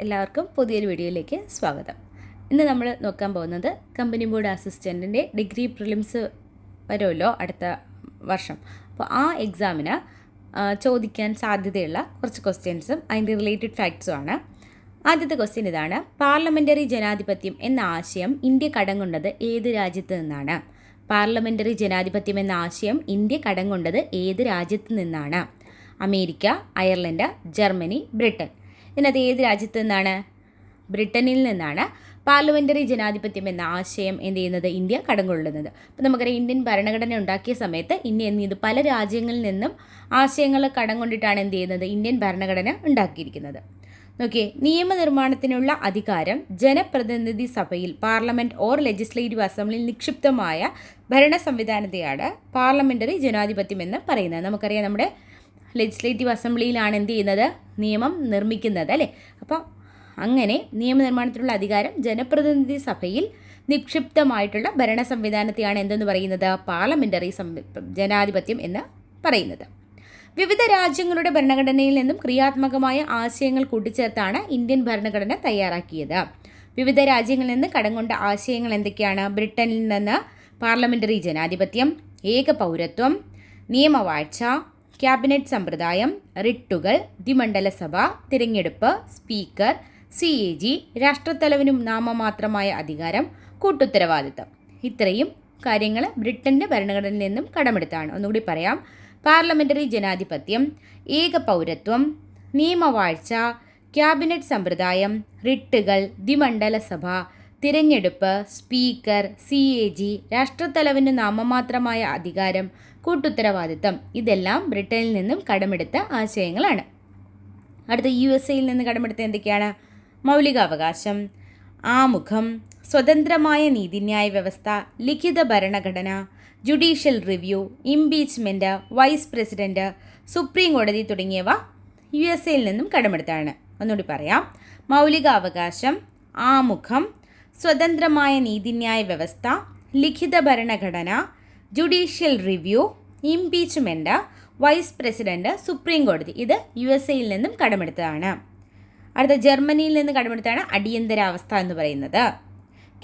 എല്ലാവർക്കും പുതിയൊരു വീഡിയോയിലേക്ക് സ്വാഗതം. ഇന്ന് നമ്മൾ നോക്കാൻ പോകുന്നത് കമ്പനി ബോർഡ് അസിസ്റ്റന്റിന്റെ ഡിഗ്രി പ്രിലിംസ് വരുമല്ലോ അടുത്ത വർഷം. അപ്പോൾ ആ എക്സാമിന് ചോദിക്കാൻ സാധ്യതയുള്ള കുറച്ച് ക്വസ്റ്റ്യൻസും അതിന്റെ റിലേറ്റഡ് ഫാക്ട്സും ആണ്. ആദ്യത്തെ ക്വസ്റ്റ്യൻ ഇതാണ് പാർലമെന്ററി ജനാധിപത്യം എന്ന ആശയം ഇന്ത്യ കടം കൊണ്ടത് ഏത് രാജ്യത്ത് നിന്നാണ്? പാർലമെന്ററി ജനാധിപത്യം എന്ന ആശയം ഇന്ത്യ കടം കൊണ്ടത് ഏത് രാജ്യത്ത് നിന്നാണ്? America Ireland Germany Britain. ഇതിനകത്ത് ഏത് രാജ്യത്ത് നിന്നാണ്? ബ്രിട്ടനിൽ നിന്നാണ്. പാർലമെന്ററി ജനാധിപത്യം എന്ന ആശയം എന്ത് ചെയ്യുന്നത്? ഇന്ത്യ കടം കൊള്ളുന്നത് അപ്പോൾ നമുക്കറിയാം ഇന്ത്യൻ ഭരണഘടന ഉണ്ടാക്കിയ സമയത്ത് ഇന്ത്യ എന്ത് ചെയ്തു? പല രാജ്യങ്ങളിൽ നിന്നും ആശയങ്ങൾ കടം കൊണ്ടിട്ടാണ് എന്ത് ചെയ്യുന്നത്? ഇന്ത്യൻ ഭരണഘടന ഉണ്ടാക്കിയിരിക്കുന്നത്. നോക്കിയേ നിയമനിർമ്മാണത്തിനുള്ള അധികാരം ജനപ്രതിനിധി സഭയിൽ പാർലമെന്റ് ഓർ ലെജിസ്ലേറ്റീവ് അസംബ്ലിയിൽ നിക്ഷിപ്തമായ ഭരണ സംവിധാനത്തെയാണ് പാർലമെന്ററി ജനാധിപത്യം എന്ന് പറയുന്നത്. നമുക്കറിയാം നമ്മുടെ ലെജിസ്ലേറ്റീവ് അസംബ്ലിയിലാണ് എന്ത് ചെയ്യുന്നത്? നിയമം നിർമ്മിക്കുന്നത് അല്ലേ? അപ്പോൾ അങ്ങനെ നിയമനിർമ്മാണത്തിനുള്ള അധികാരം ജനപ്രതിനിധി സഭയിൽ നിക്ഷിപ്തമായിട്ടുള്ള ഭരണ സംവിധാനത്തെയാണ് എന്തെന്ന് പറയുന്നത്? പാർലമെന്ററി ജനാധിപത്യം എന്ന് പറയുന്നത്. വിവിധ രാജ്യങ്ങളുടെ ഭരണഘടനയിൽ നിന്നും ക്രിയാത്മകമായ ആശയങ്ങൾ കൂട്ടിച്ചേർത്താണ് ഇന്ത്യൻ ഭരണഘടന തയ്യാറാക്കിയത്. വിവിധ രാജ്യങ്ങളിൽ നിന്ന് കടം കൊണ്ട ആശയങ്ങൾ എന്തൊക്കെയാണ്? ബ്രിട്ടനിൽ നിന്ന് പാർലമെന്ററി ജനാധിപത്യം ഏക പൗരത്വം നിയമവാഴ്ച ക്യാബിനറ്റ് സമ്പ്രദായം റിട്ടുകൾ ദ്വിമണ്ഡല സഭ തിരഞ്ഞെടുപ്പ് സ്പീക്കർ സി എ ജി രാഷ്ട്രത്തലവനും നാമമാത്രമായ അധികാരം കൂട്ടുത്തരവാദിത്തം. ഇത്രയും കാര്യങ്ങൾ ബ്രിട്ടന്റെ ഭരണഘടനയിൽ നിന്നും കടമെടുത്താണ്. ഒന്നുകൂടി പറയാം. പാർലമെന്ററി ജനാധിപത്യം ഏക പൗരത്വം നിയമവാഴ്ച ക്യാബിനറ്റ് സമ്പ്രദായം റിട്ടുകൾ ദ്വിമണ്ഡല സഭ തിരഞ്ഞെടുപ്പ് സ്പീക്കർ സി എ ജി രാഷ്ട്രത്തലവന് നാമമാത്രമായ അധികാരം കൂട്ടുത്തരവാദിത്തം. ഇതെല്ലാം ബ്രിട്ടനിൽ നിന്നും കടമെടുത്ത ആശയങ്ങളാണ്. അടുത്ത യു എസ് എയിൽ നിന്ന് കടമെടുത്ത എന്തൊക്കെയാണ്? മൗലികാവകാശം ആമുഖം സ്വതന്ത്രമായ നീതിന്യായ വ്യവസ്ഥ ലിഖിത ഭരണഘടന judicial review impeachment vice president supreme കോടതി തുടങ്ങിയവ യു എസ് എയിൽ നിന്നും കടമെടുത്താണ് ഒന്നുകൂടി പറയാം. മൗലികാവകാശം ആമുഖം സ്വതന്ത്രമായ നീതിന്യായ വ്യവസ്ഥ ലിഖിത ഭരണഘടന judicial review impeachment vice president supreme കോടതി. ഇത് യു എസ് എയിൽ നിന്നും കടമെടുത്തതാണ്. അടുത്ത ജർമ്മനിയിൽ നിന്ന് കടമെടുത്താണ് അടിയന്തരാവസ്ഥ എന്ന് പറയുന്നത്.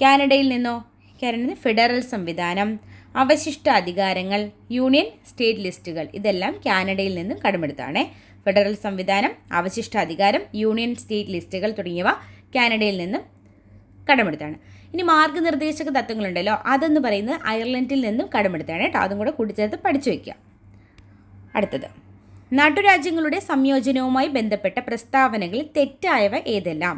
കാനഡയിൽ നിന്നോ? കാനഡ ഫെഡറൽ സംവിധാനം അവശിഷ്ട അധികാരങ്ങൾ യൂണിയൻ സ്റ്റേറ്റ് ലിസ്റ്റുകൾ. ഇതെല്ലാം കാനഡയിൽ നിന്നും കടമെടുത്താണ് ഫെഡറൽ സംവിധാനം അവശിഷ്ട അധികാരം യൂണിയൻ സ്റ്റേറ്റ് ലിസ്റ്റുകൾ തുടങ്ങിയവ കാനഡയിൽ നിന്നും കടമെടുത്താണ് ഇനി മാർഗനിർദ്ദേശക തത്വങ്ങളുണ്ടല്ലോ അതെന്ന് പറയുന്നത് അയർലൻഡിൽ നിന്നും കടമെടുത്താണ് കേട്ടോ. അതും കൂടെ കൂട്ടിച്ചേർത്ത് പഠിച്ചു വയ്ക്കുക അടുത്തത് നാട്ടുരാജ്യങ്ങളുടെ സംയോജനവുമായി ബന്ധപ്പെട്ട പ്രസ്താവനകളിൽ തെറ്റായവ ഏതെല്ലാം?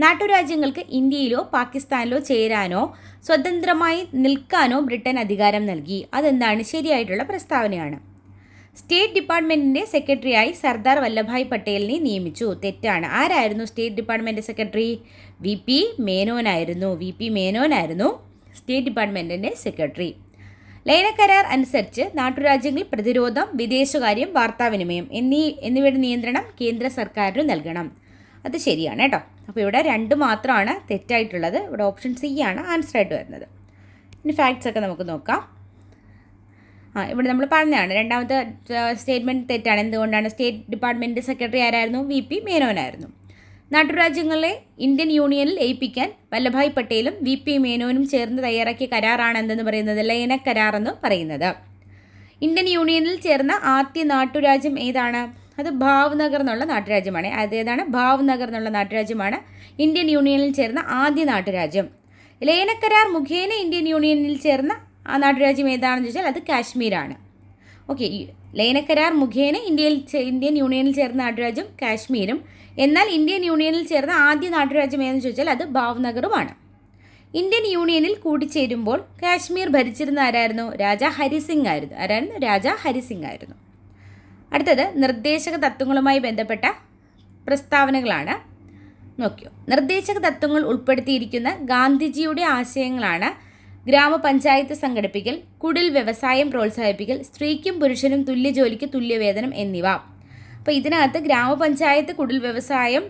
നാട്ടുരാജ്യങ്ങൾക്ക് ഇന്ത്യയിലോ പാകിസ്ഥാനിലോ ചേരാനോ സ്വതന്ത്രമായി നിൽക്കാനോ ബ്രിട്ടൻ അധികാരം നൽകി. അതെന്താണ്? ശരിയായിട്ടുള്ള പ്രസ്താവനയാണ്. സ്റ്റേറ്റ് ഡിപ്പാർട്ട്മെന്റിന്റെ സെക്രട്ടറിയായി സർദാർ വല്ലഭായ് പട്ടേലിനെ നിയമിച്ചു. തെറ്റാണ്. ആരായിരുന്നു state department secretary? V P മേനോനായിരുന്നു. V P മേനോനായിരുന്നു സ്റ്റേറ്റ് ഡിപ്പാർട്ട്മെന്റിന്റെ സെക്രട്ടറി. ലയനക്കരാർ അനുസരിച്ച് നാട്ടുരാജ്യങ്ങളിൽ പ്രതിരോധം വിദേശകാര്യം വാർത്താവിനിമയം എന്നീ എന്നിവയുടെ നിയന്ത്രണം കേന്ദ്ര സർക്കാരിന് നൽകണം. അത് ശരിയാണ് കേട്ടോ. അപ്പോൾ ഇവിടെ രണ്ട് മാത്രമാണ് തെറ്റായിട്ടുള്ളത്. ഇവിടെ ഓപ്ഷൻ സി ആണ്. ആൻസർ ആയിട്ട് വരുന്നത്. ഇനി ഫാക്ട്സ് ഒക്കെ നമുക്ക് നോക്കാം. ആ ഇവിടെ നമ്മൾ പറഞ്ഞതാണ്. രണ്ടാമത്തെ സ്റ്റേറ്റ്മെന്റ് തെറ്റാണ്. എന്തുകൊണ്ടാണ്? സ്റ്റേറ്റ് ഡിപ്പാർട്ട്മെന്റ് സെക്രട്ടറി ആരായിരുന്നു? വി പി മേനോനായിരുന്നു. നാട്ടുരാജ്യങ്ങളെ ഇന്ത്യൻ യൂണിയനിൽ ലയിപ്പിക്കാൻ വല്ലഭായ് പട്ടേലും വി പി മേനോനും ചേർന്ന് തയ്യാറാക്കിയ കരാറാണ് എന്തെന്ന് പറയുന്നത്? ലയന കരാർ എന്ന് പറയുന്നത്. ഇന്ത്യൻ യൂണിയനിൽ ചേർന്ന ആദ്യ നാട്ടുരാജ്യം ഏതാണ്? അത് ഭാവ്നഗർ എന്നുള്ള നാട്ടുരാജ്യമാണ്. അതേതാണ് ഭാവ്നഗർ എന്നുള്ള നാട്ടുരാജ്യമാണ്. ഇന്ത്യൻ യൂണിയനിൽ ചേർന്ന ആദ്യ നാട്ടുരാജ്യം. ലയനക്കരാർ മുഖേന ഇന്ത്യൻ യൂണിയനിൽ ചേർന്ന ആ നാട്ടുരാജ്യം ഏതാണെന്ന് ചോദിച്ചാൽ അത് കാശ്മീരാണ്. ഓക്കെ ലയനക്കരാർ മുഖേന ഇന്ത്യയിൽ ഇന്ത്യൻ യൂണിയനിൽ ചേർന്ന നാട്ടുരാജ്യം കാശ്മീരും. എന്നാൽ ഇന്ത്യൻ യൂണിയനിൽ ചേർന്ന ആദ്യ നാട്ടുരാജ്യം ഏതെന്ന് ചോദിച്ചാൽ അത് ഭാവ്നഗറുമാണ്. ഇന്ത്യൻ യൂണിയനിൽ കൂടിച്ചേരുമ്പോൾ കാശ്മീർ ഭരിച്ചിരുന്ന ആരായിരുന്നു? രാജ ഹരിസിംഗ് ആയിരുന്നു ആരായിരുന്നു? രാജ ഹരിസിംഗ് ആയിരുന്നു അടുത്തത് നിർദ്ദേശക തത്വങ്ങളുമായി ബന്ധപ്പെട്ട പ്രസ്താവനകളാണ്. നോക്കിയോ നിർദ്ദേശക തത്വങ്ങൾ ഉൾപ്പെടുത്തിയിരിക്കുന്ന ഗാന്ധിജിയുടെ ആശയങ്ങളാണ് ഗ്രാമപഞ്ചായത്ത് സംഘടിപ്പിക്കൽ കുടിൽ വ്യവസായം പ്രോത്സാഹിപ്പിക്കൽ സ്ത്രീക്കും പുരുഷനും തുല്യ ജോലിക്ക് തുല്യവേതനം എന്നിവ. അപ്പോൾ ഇതിനകത്ത് ഗ്രാമപഞ്ചായത്ത് കുടിൽ വ്യവസായം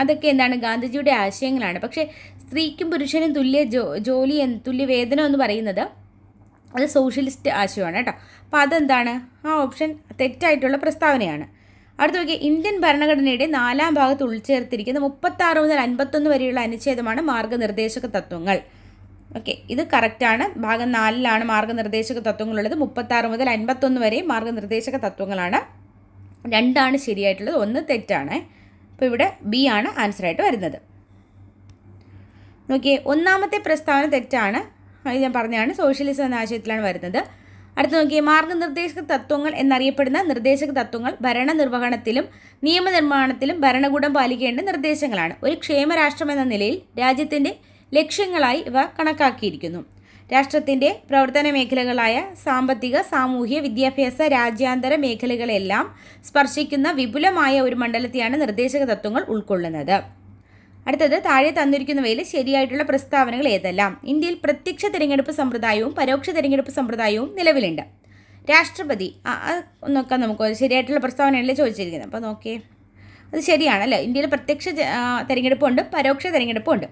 അതൊക്കെ എന്താണ് ഗാന്ധിജിയുടെ ആശയങ്ങളാണ്. പക്ഷേ സ്ത്രീക്കും പുരുഷനും തുല്യ ജോ ജോലി തുല്യ വേതനം എന്ന് പറയുന്നത് അത് സോഷ്യലിസ്റ്റ് ആശയമാണ് കേട്ടോ. അപ്പോൾ അതെന്താണ്? ആ ഓപ്ഷൻ തെറ്റായിട്ടുള്ള പ്രസ്താവനയാണ്. അടുത്ത നോക്കിയാൽ ഇന്ത്യൻ ഭരണഘടനയുടെ നാലാം ഭാഗത്ത് ഉൾച്ചേർത്തിരിക്കുന്ന മുപ്പത്താറ് മുതൽ അൻപത്തൊന്ന് വരെയുള്ള അനുച്ഛേദമാണ് മാർഗനിർദ്ദേശക തത്വങ്ങൾ. ഓക്കെ ഇത് കറക്റ്റാണ് ഭാഗം നാലിലാണ് മാർഗനിർദ്ദേശക തത്വങ്ങളുള്ളത്. മുപ്പത്താറ് മുതൽ അൻപത്തൊന്ന് വരെ മാർഗനിർദ്ദേശക തത്വങ്ങളാണ്. രണ്ടാണ് ശരിയായിട്ടുള്ളത് ഒന്ന് തെറ്റാണ്. അപ്പോൾ ഇവിടെ ബി ആണ് ആൻസറായിട്ട് വരുന്നത്. നോക്കിയേ ഒന്നാമത്തെ പ്രസ്താവന തെറ്റാണ്. അത് ഞാൻ പറഞ്ഞാണ് സോഷ്യലിസം എന്ന ആശയത്തിലാണ് വരുന്നത്. അടുത്ത നോക്കിയേ മാർഗനിർദ്ദേശക തത്വങ്ങൾ എന്നറിയപ്പെടുന്ന നിർദ്ദേശക തത്വങ്ങൾ ഭരണ ഭരണനിർവഹണത്തിലും നിയമനിർമ്മാണത്തിലും ഭരണകൂടം പാലിക്കേണ്ട നിർദ്ദേശങ്ങളാണ്. ഒരു ക്ഷേമരാഷ്ട്രം എന്ന നിലയിൽ രാജ്യത്തിന്റെ ലക്ഷ്യങ്ങളായി ഇവ കണക്കാക്കിയിരിക്കുന്നു. രാഷ്ട്രത്തിന്റെ പ്രവർത്തന മേഖലകളായ സാമ്പത്തിക സാമൂഹ്യ വിദ്യാഭ്യാസ രാജ്യാന്തര മേഖലകളെല്ലാം സ്പർശിക്കുന്ന വിപുലമായ ഒരു മണ്ഡലത്തെയാണ് നിർദ്ദേശക തത്വങ്ങൾ ഉൾക്കൊള്ളുന്നത്. അടുത്തത് താഴെ തന്നിരിക്കുന്നവയിൽ ശരിയായിട്ടുള്ള പ്രസ്താവനകൾ ഏതെല്ലാം? ഇന്ത്യയിൽ പ്രത്യക്ഷ തിരഞ്ഞെടുപ്പ് സമ്പ്രദായവും പരോക്ഷ തിരഞ്ഞെടുപ്പ് സമ്പ്രദായവും നിലവിലുണ്ട്. രാഷ്ട്രപതി നോക്കാം നമുക്ക് ശരിയായിട്ടുള്ള പ്രസ്താവനയല്ലേ ചോദിച്ചിരിക്കുന്നത്. അപ്പോൾ നോക്കിയേ. അത് ശരിയാണല്ലോ? ഇന്ത്യയിൽ പ്രത്യക്ഷ തിരഞ്ഞെടുപ്പുണ്ട് പരോക്ഷ തിരഞ്ഞെടുപ്പുണ്ട്.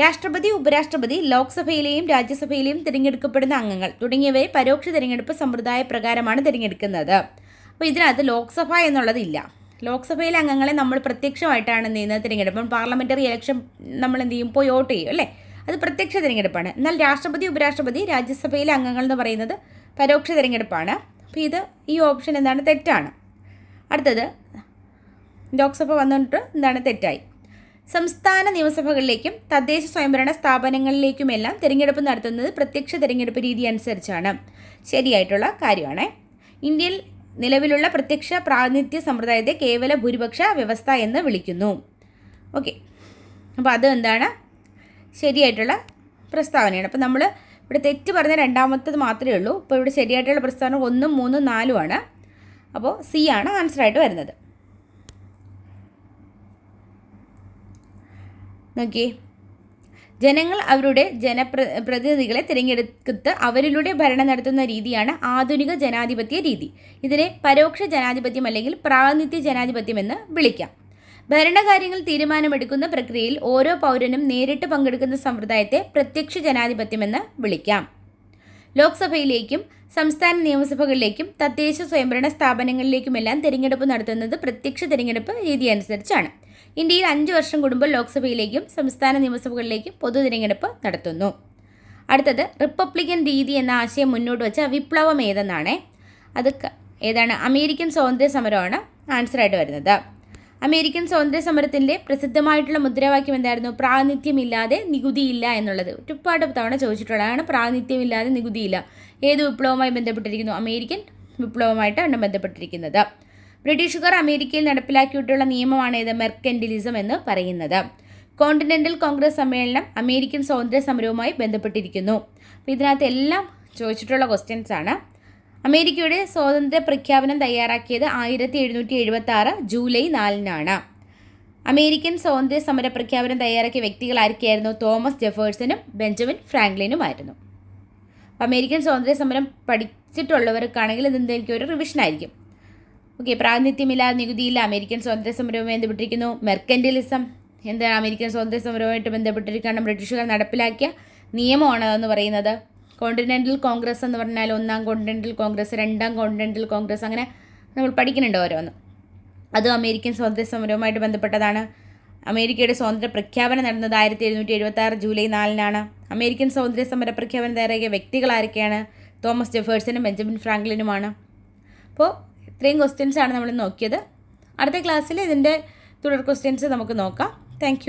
രാഷ്ട്രപതി ഉപരാഷ്ട്രപതി ലോക്സഭയിലെയും രാജ്യസഭയിലെയും തിരഞ്ഞെടുക്കപ്പെടുന്ന അംഗങ്ങൾ തുടങ്ങിയവയെ പരോക്ഷ തിരഞ്ഞെടുപ്പ് സമ്പ്രദായ പ്രകാരമാണ് തിരഞ്ഞെടുക്കുന്നത്. അപ്പോൾ ഇതിനകത്ത് ലോക്സഭ എന്നുള്ളതില്ല. ലോക്സഭയിലെ അംഗങ്ങളെ നമ്മൾ പ്രത്യക്ഷമായിട്ടാണ് എന്ത് ചെയ്യുന്നത് തിരഞ്ഞെടുപ്പ്? പാർലമെന്ററി ഇലക്ഷൻ നമ്മൾ എന്ത് ചെയ്യും? പോയി വോട്ട് ചെയ്യും അല്ലേ? അത് പ്രത്യക്ഷ തിരഞ്ഞെടുപ്പാണ്. എന്നാൽ രാഷ്ട്രപതി ഉപരാഷ്ട്രപതി രാജ്യസഭയിലെ അംഗങ്ങൾ എന്ന് പറയുന്നത് പരോക്ഷ തിരഞ്ഞെടുപ്പാണ്. അപ്പോൾ ഇത് ഈ ഓപ്ഷൻ എന്താണ്? തെറ്റാണ്. അടുത്തത് ലോക്സഭ വന്നിട്ട് എന്താണ്? തെറ്റായി. സംസ്ഥാന നിയമസഭകളിലേക്കും തദ്ദേശ സ്വയംഭരണ സ്ഥാപനങ്ങളിലേക്കുമെല്ലാം തിരഞ്ഞെടുപ്പ് നടത്തുന്നത് പ്രത്യക്ഷ തിരഞ്ഞെടുപ്പ് രീതി അനുസരിച്ചാണ്. ശരിയായിട്ടുള്ള കാര്യമാണ്. ഇന്ത്യയിൽ നിലവിലുള്ള പ്രത്യക്ഷ പ്രാതിനിധ്യ സമ്പ്രദായത്തെ കേവല ഭൂരിപക്ഷ വ്യവസ്ഥ എന്ന് വിളിക്കുന്നു. ഓക്കെ. അപ്പോൾ അത് എന്താണ്? ശരിയായിട്ടുള്ള പ്രസ്താവനയാണ്. അപ്പോൾ നമ്മൾ ഇവിടെ തെറ്റ് പറഞ്ഞ രണ്ടാമത്തത് മാത്രമേ ഉള്ളൂ. ഇപ്പോൾ ഇവിടെ ശരിയായിട്ടുള്ള പ്രസ്താവന ഒന്നും മൂന്നും നാലുമാണ് അപ്പോൾ സി ആണ് ആൻസറായിട്ട് വരുന്നത്. നോക്കിയേ ജനങ്ങൾ അവരുടെ ജനപ്ര പ്രതിനിധികളെ തിരഞ്ഞെടുത്ത് അവരിലൂടെ ഭരണം നടത്തുന്ന രീതിയാണ് ആധുനിക ജനാധിപത്യ രീതി. ഇതിനെ പരോക്ഷ ജനാധിപത്യം അല്ലെങ്കിൽ പ്രാതിനിധ്യ ജനാധിപത്യം എന്ന് വിളിക്കാം. ഭരണകാര്യങ്ങൾ തീരുമാനമെടുക്കുന്ന പ്രക്രിയയിൽ ഓരോ പൗരനും നേരിട്ട് പങ്കെടുക്കുന്ന സമ്പ്രദായത്തെ പ്രത്യക്ഷ ജനാധിപത്യമെന്ന് വിളിക്കാം. ലോക്സഭയിലേക്കും സംസ്ഥാന നിയമസഭകളിലേക്കും തദ്ദേശ സ്വയംഭരണ സ്ഥാപനങ്ങളിലേക്കുമെല്ലാം തിരഞ്ഞെടുപ്പ് നടത്തുന്നത് പ്രത്യക്ഷ തിരഞ്ഞെടുപ്പ് രീതി അനുസരിച്ചാണ് ഇന്ത്യയിൽ അഞ്ച് വർഷം കൂടുമ്പോൾ ലോക്സഭയിലേക്കും സംസ്ഥാന നിയമസഭകളിലേക്കും പൊതു തിരഞ്ഞെടുപ്പ് നടത്തുന്നു. അടുത്തത് റിപ്പബ്ലിക്കൻ രീതി എന്ന ആശയം മുന്നോട്ട് വെച്ച വിപ്ലവം ഏതെന്നാണ്? അത് ഏതാണ്? അമേരിക്കൻ സ്വാതന്ത്ര്യ സമരമാണ് ആൻസറായിട്ട് വരുന്നത്. അമേരിക്കൻ സ്വാതന്ത്ര്യ സമരത്തിന്റെ പ്രസിദ്ധമായിട്ടുള്ള മുദ്രാവാക്യം എന്തായിരുന്നു? പ്രാതിനിധ്യമില്ലാതെ നികുതിയില്ല എന്നുള്ളത്. ഒരുപാട് തവണ ചോദിച്ചിട്ടുള്ളതാണ് പ്രാതിനിധ്യമില്ലാതെ നികുതിയില്ല. ഏത് വിപ്ലവവുമായി ബന്ധപ്പെട്ടിരിക്കുന്നു? അമേരിക്കൻ വിപ്ലവമായിട്ടാണ് ബന്ധപ്പെട്ടിരിക്കുന്നത്. ബ്രിട്ടീഷുകാർ അമേരിക്കയിൽ നടപ്പിലാക്കിയിട്ടുള്ള നിയമമാണ് ഇത് മെർക്കൻഡിലിസം എന്ന് പറയുന്നത്. കോണ്ടിനെന്റൽ കോൺഗ്രസ് സമ്മേളനം അമേരിക്കൻ സ്വാതന്ത്ര്യ സമരവുമായി ബന്ധപ്പെട്ടിരിക്കുന്നു. അപ്പോൾ ഇതിനകത്ത് എല്ലാം ചോദിച്ചിട്ടുള്ള ക്വസ്റ്റ്യൻസ് ആണ്. അമേരിക്കയുടെ സ്വാതന്ത്ര്യ പ്രഖ്യാപനം തയ്യാറാക്കിയത് ആയിരത്തി എഴുന്നൂറ്റി എഴുപത്തി ആറ് ജൂലൈ നാലിനാണ്. അമേരിക്കൻ സ്വാതന്ത്ര്യ സമര പ്രഖ്യാപനം തയ്യാറാക്കിയ വ്യക്തികൾ ആരൊക്കെയായിരുന്നു? തോമസ് ജെഫേഴ്സനും ബെഞ്ചമിൻ ഫ്രാങ്ക്ലിനുമായിരുന്നു. അമേരിക്കൻ സ്വാതന്ത്ര്യ സമരം പഠിച്ചിട്ടുള്ളവർക്കാണെങ്കിൽ ഇതെന്തെങ്കിലും ഒരു റിവിഷൻ ആയിരിക്കും. ഓക്കെ പ്രാതിനിധ്യമില്ലാതെ നികുതിയില്ല അമേരിക്കൻ സ്വാതന്ത്ര്യ സമരവുമായി ബന്ധപ്പെട്ടിരിക്കുന്നു. മെർക്കന്റലിസം എന്താണ് അമേരിക്കൻ സ്വാതന്ത്ര്യ സമരവുമായിട്ട് ബന്ധപ്പെട്ടിരിക്കണം ബ്രിട്ടീഷുകാർ നടപ്പിലാക്കിയ നിയമമാണ് അതെന്ന് പറയുന്നത്. കോണ്ടിനെന്റൽ കോൺഗ്രസ് എന്ന് പറഞ്ഞാൽ ഒന്നാം കോണ്ടിനെന്റൽ കോൺഗ്രസ് രണ്ടാം കോണ്ടിനെന്റൽ കോൺഗ്രസ് അങ്ങനെ നമ്മൾ പഠിക്കുന്നുണ്ട് ഓരോന്ന്. അതും അമേരിക്കൻ സ്വാതന്ത്ര്യ സമരവുമായിട്ട് ബന്ധപ്പെട്ടതാണ്. അമേരിക്കയുടെ സ്വാതന്ത്ര്യ പ്രഖ്യാപനം നടന്നത് ആയിരത്തി എഴുന്നൂറ്റി എഴുപത്തി ആറ് ജൂലൈ നാലിനാണ്. അമേരിക്കൻ സ്വാതന്ത്ര്യ സമര പ്രഖ്യാപനം തയ്യാറാക്കിയ വ്യക്തികൾ ആരൊക്കെയാണ്? തോമസ് ജെഫേഴ്സനും ബെഞ്ചമിൻ ഫ്രാങ്ക്ലിനുമാണ് അപ്പോൾ ഇത്രയും ക്വസ്റ്റ്യൻസാണ് നമ്മൾ നോക്കിയത്. അടുത്ത ക്ലാസ്സിൽ ഇതിന്റെ തുടർ ക്വസ്റ്റ്യൻസ് നമുക്ക് നോക്കാം. താങ്ക്